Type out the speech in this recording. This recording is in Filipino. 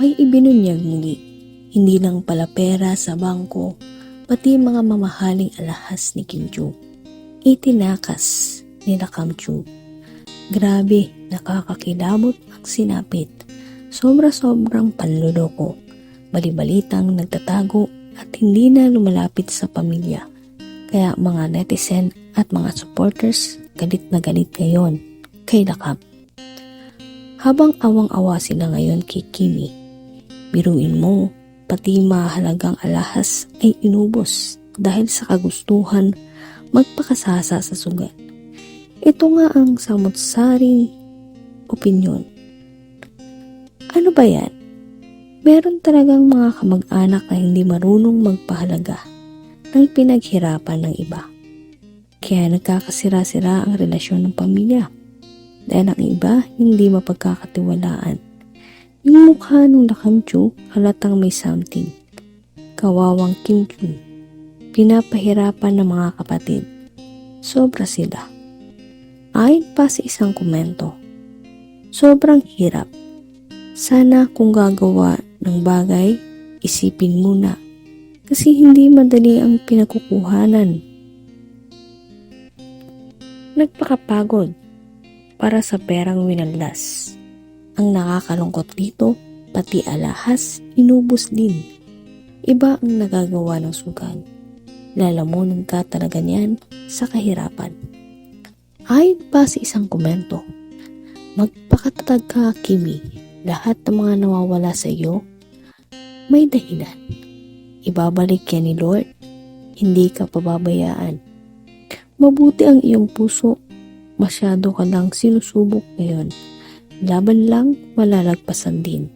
may ibinunyag muli. Hindi lang pala pera sa bangko, pati mga mamahaling alahas ni Kim Chu. Itinakas nila Kam Chu. Grabe, nakakakilabot ang sinapit. Sobra-sobrang panluloko. Balibalitang nagtatago at hindi na lumalapit sa pamilya. Kaya mga netizen at mga supporters galit na galit ngayon kay Lakap. Habang awang-awa sila ngayon kay Kimi, biruin mo, pati mahalagang alahas ay inubos dahil sa kagustuhan magpakasasa sa sugat. Ito nga ang samot-saring opinyon. Ano ba yan? Meron talagang mga kamag-anak na hindi marunong magpahalaga ng pinaghirapan ng iba. Kaya nagkakasira-sira ang relasyon ng pamilya. Dahil ang iba hindi mapagkakatiwalaan. Yung mukha ng Lakamchu halatang may something. Kawawang Kim. Pinapahirapan ng mga kapatid. Sobra sila. Ayon pa sa isang komento. Sobrang hirap. Sana kung gagawa ng bagay, isipin muna. Kasi hindi madali ang pinagkukuhanan. Nagpakapagod para sa perang winaldas. Ang nakakalungkot dito, pati alahas, inubos din. Iba ang nagagawa ng sugal. Lalamunan ka talaga niyan sa kahirapan. Ayon pa sa isang komento, magpakatatag ka, Kimi. Lahat ng mga nawawala sa iyo, may dahilan. Ibabalik yan ni Lord. Hindi ka pababayaan. Mabuti ang iyong puso. Masyado ka lang sinusubok ngayon. Laban lang, malalagpasan din.